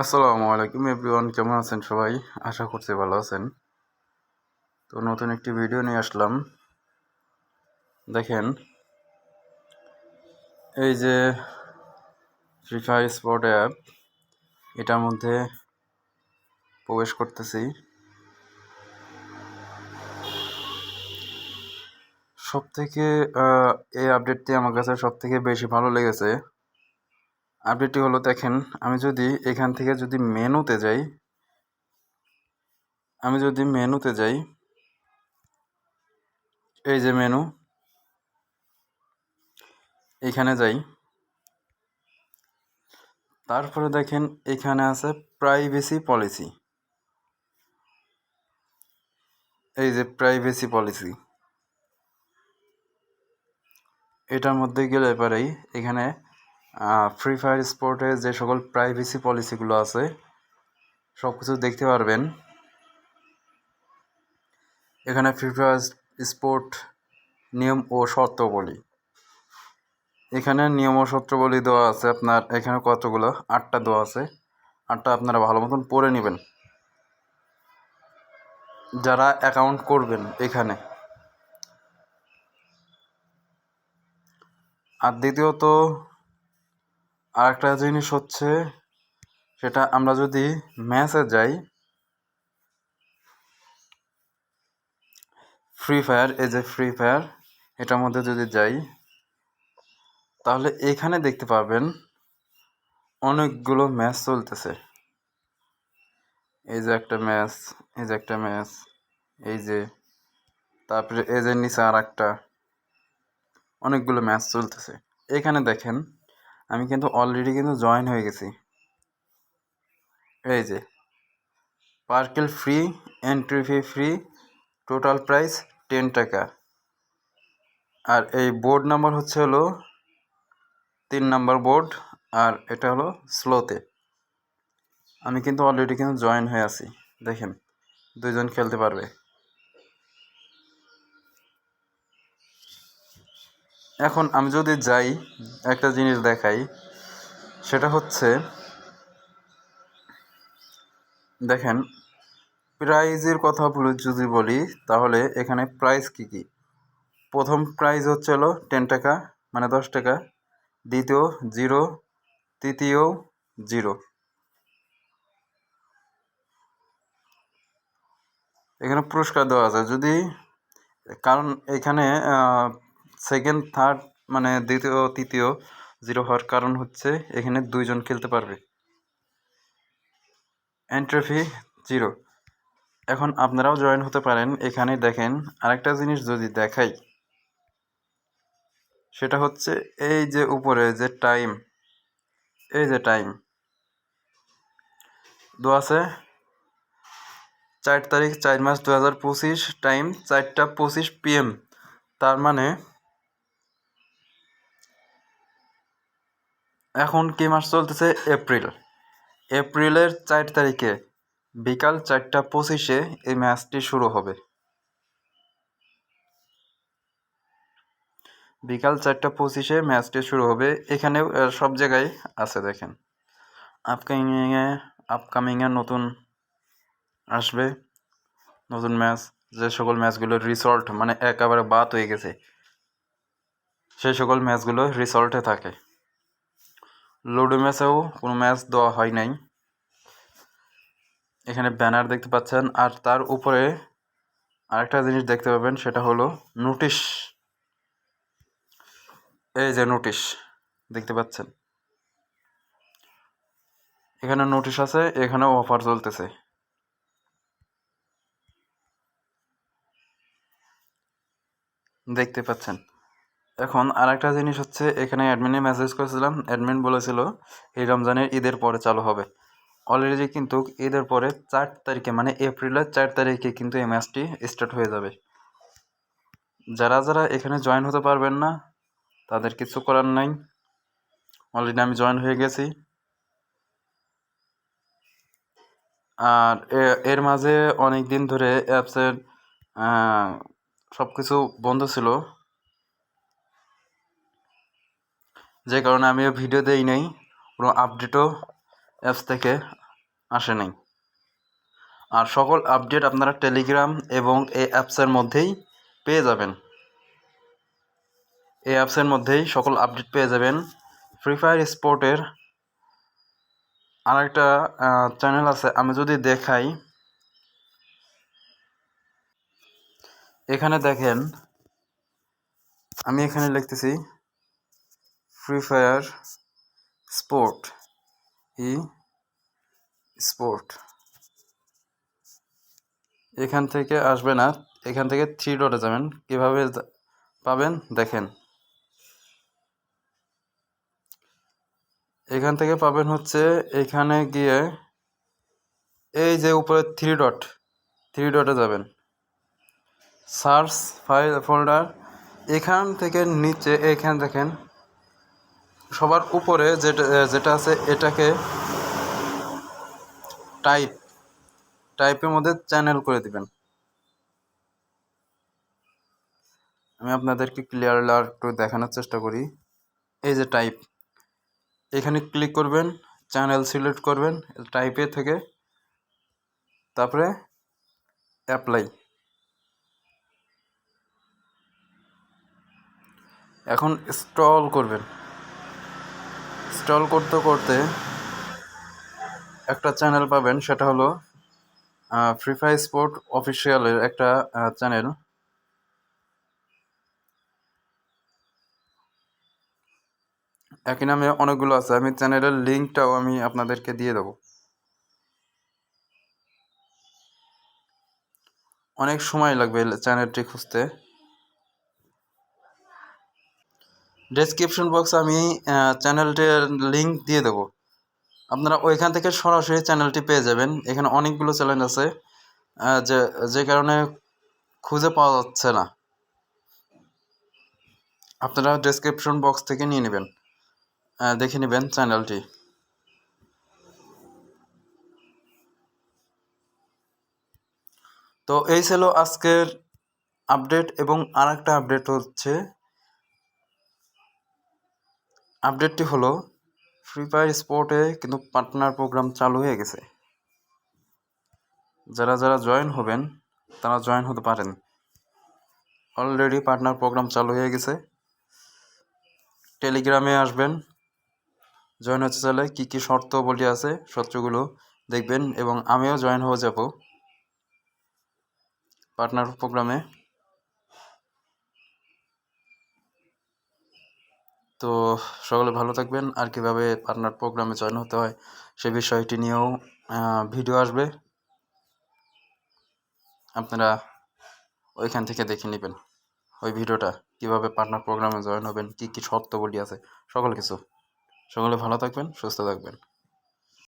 আসসালামু আলাইকুম এভরিওয়ান, কেমন আছেন সবাই? আশা করছি ভালো আছেন। তো নতুন একটি ভিডিও নিয়ে আসলাম। দেখেন, এই যে ফ্রি ফায়ার স্পট অ্যাপ এটার মধ্যে প্রবেশ করতেছি। সব থেকে এই আপডেটটি আমার কাছে সব থেকে বেশি ভালো লেগেছে। আপডেটটি হলো, দেখেন, আমি যদি এখান থেকে যদি মেনুতে যাই, আমি যদি মেনুতে যাই, এই যে মেনু, এখানে যাই, তারপরে দেখেন, এখানে আছে প্রাইভেসি পলিসি এই যে প্রাইভেসি পলিসি এটার মধ্যে গেলে এবারেই এখানে ফ্রি ফায়ার স্পোর্টে যে সকল প্রাইভেসি পলিসিগুলো আছে সব কিছু দেখতে পারবেন। এখানে ফ্রি ফায়ার স্পোর্ট নিয়ম ও শর্তাবলী। এখানে নিয়ম ও শর্তাবলী দেওয়া আছে আপনার, এখানে কতগুলো? আটটা দেওয়া আছে। আটটা আপনারা ভালো মতন পড়ে নেবেন। যারা অ্যাকাউন্ট করবেন এখানে। আর দ্বিতীয়ত আরেকটা জিনিস হচ্ছে, সেটা আমরা যদি ম্যাচে যাই ফ্রি ফায়ার এই যে ফ্রি ফায়ার এটার মধ্যে যদি যাই, তাহলে এখানে দেখতে পাবেন অনেকগুলো ম্যাচ চলতেছে। এই যে একটা ম্যাচ, এই যে একটা ম্যাচ, এই যে, তারপরে এই যে নিচে আর একটা অনেকগুলো ম্যাচ চলতেছে। এখানে দেখেন আমি কিন্তু অলরেডি কিন্তু জয়েন হয়ে গেছি। এই যে percale free entry fee free total price ten টাকা। আর এই বোর্ড নাম্বার হচ্ছে হলো তিন নাম্বার বোর্ড আর এটা হলো স্লোতে আমি কিন্তু অলরেডি কিন্তু জয়েন হয়ে আছি, দেখেন, দুইজন খেলতে পারবে। এখন আমি যদি যাই, একটা জিনিস দেখাই, সেটা হচ্ছে, দেখেন, প্রাইজের কথা যদি বলি, তাহলে এখানে প্রাইস কী কী? প্রথম প্রাইজ হচ্ছে হলো টেন টাকা মানে দশ টাকা। দ্বিতীয় জিরো, তৃতীয় জিরো। এখানে পুরস্কার দেওয়া আছে। যদি, কারণ এখানে সেকেন্ড থার্ড মানে দ্বিতীয়, তৃতীয় জিরো হওয়ার কারণ হচ্ছে এখানে দুইজন খেলতে পারবে। এন্ট্রি জিরো এখন আপনারাও জয়েন হতে পারেন। এখানে দেখেন আরেকটা জিনিস যদি দেখাই, সেটা হচ্ছে এই যে উপরে যে টাইম এই যে টাইম দু আছে চার তারিখ, চার মাস দু হাজার পঁচিশ টাইম চারটা পঁচিশ পিএম তার মানে এখন কি মাস চলতেছে? এপ্রিল। এপ্রিলের চার তারিখে বিকাল চারটা পঁচিশে এই ম্যাচটি শুরু হবে। বিকাল চারটা পঁচিশে ম্যাচটি শুরু হবে। এখানেও সব জায়গায় আছে দেখেন। আপকামিংয়ে আপকামিংয়ে নতুন আসবে। নতুন ম্যাচ, যে সকল ম্যাচগুলো রিসল্ট মানে একেবারে বাদ হয়ে গেছে সেই সকল ম্যাচগুলো রিসল্টে থাকে। লুডো ম্যাচেও কোনো ম্যাচ দেওয়া হয় নাই। এখানে ব্যানার দেখতে পাচ্ছেন, আর তার উপরে আরেকটা জিনিস দেখতে পাবেন, সেটা হলো নোটিশ এই যে নোটিশ দেখতে পাচ্ছেন? এখানে নোটিশ আছে, এখানেও অফার চলতেছে। দেখতে পাচ্ছেন? এখন আর একটা জিনিস হচ্ছে, এখানে অ্যাডমিনে মেসেজ করেছিলাম। অ্যাডমিন বলেছিল, এই রমজানের ঈদের পরে চালু হবে। অলরেডি কিন্তু ঈদের পরে চার তারিখে মানে এপ্রিলের চার তারিখে কিন্তু এই ম্যাচটি স্টার্ট হয়ে যাবে। যারা যারা এখানে জয়েন হতে পারবেন না, তাদের কিছু করার নাই। অলরেডি আমি জয়েন হয়ে গেছি। আর এর মাঝে অনেক দিন ধরে অ্যাপসের সব কিছু বন্ধ ছিল। যে কারণে আমিও ভিডিও দেই নাই, কোনো আপডেটও অ্যাপস থেকে আসে নাই। আর সকল আপডেট আপনারা টেলিগ্রাম এবং এই অ্যাপসের মধ্যেই পেয়ে যাবেন। এই অ্যাপসের মধ্যেই সকল আপডেট পেয়ে যাবেন। ফ্রি ফায়ার স্পোর্টের আরেকটা চ্যানেল আছে, আমি যদি দেখাই। এখানে দেখেন, আমি এখানে লিখতেছি free fire sport e sport এখান থেকে আসবে না এখান থেকে থ্রি ডটে যাবেন। কীভাবে পাবেন দেখেন। এখান থেকে পাবেন হচ্ছে এখানে গিয়ে এই যে উপরে থ্রি ডট থ্রি ডটে যাবেন। সার্চ ফাইল ফোল্ডার এখান থেকে নিচে, এখান দেখেন সবার উপরে যেটা যেটা আছে এটাকে টাইপ টাইপের মধ্যে চ্যানেল করে দিবেন। আমি আপনাদেরকে ক্লিয়ার একটু দেখানোর চেষ্টা করি। এই যে টাইপ এখানে ক্লিক করবেন চ্যানেল সিলেক্ট করবেন টাইপে থেকে তারপরে অ্যাপ্লাই এখন স্টল করবেন। স্টল করতে করতে একটা চ্যানেল পাবেন, সেটা হলো ফ্রি ফায়ার স্পোর্ট অফিসিয়ালের একটা চ্যানেল একই নামে অনেকগুলো আছে, আমি চ্যানেলের লিঙ্কটাও আমি আপনাদেরকে দিয়ে দেবো। অনেক সময় লাগবে চ্যানেলটি খুঁজতে। ডেসক্রিপশন বক্সে আমি চ্যানেলটির লিঙ্ক দিয়ে দেবো। আপনারা ওইখান থেকে সরাসরি চ্যানেলটি পেয়ে যাবেন। এখানে অনেকগুলো চ্যানেল আছে যে যে কারণে খুঁজে পাওয়া যাচ্ছে না। আপনারা ডেসক্রিপশন বক্স থেকে নিয়ে নেবেন দেখে নেবেন চ্যানেলটি তো এই ছিল আজকের আপডেট এবং আরেকটা আপডেট হচ্ছে আপডেটটি হলো ফ্রি ফায়ার স্পোর্টে কিন্তু পার্টনার প্রোগ্রাম চালু হয়ে গেছে। যারা যারা জয়েন হবেন, তারা জয়েন হতে পারেন। অলরেডি পার্টনার প্রোগ্রাম চালু হয়ে গেছে। টেলিগ্রামে আসবেন। জয়েন হতে চাইলে কী কী শর্ত বলি আছে, শর্তগুলো দেখবেন এবং আমিও জয়েন হয়ে যাব। পার্টনার প্রোগ্রামে। তো সকলে ভালো থাকবেন। আর কীভাবে পার্টনার প্রোগ্রামে জয়েন হতে হয় সে বিষয়টি নিয়েও ভিডিও আসবে। আপনারা ওইখান থেকে দেখে নেবেন ওই ভিডিওটা কীভাবে পার্টনার প্রোগ্রামে জয়েন হবেন, কী কী শর্তাবলী আছে, সকল কিছু। সকলে ভালো থাকবেন, সুস্থ থাকবেন।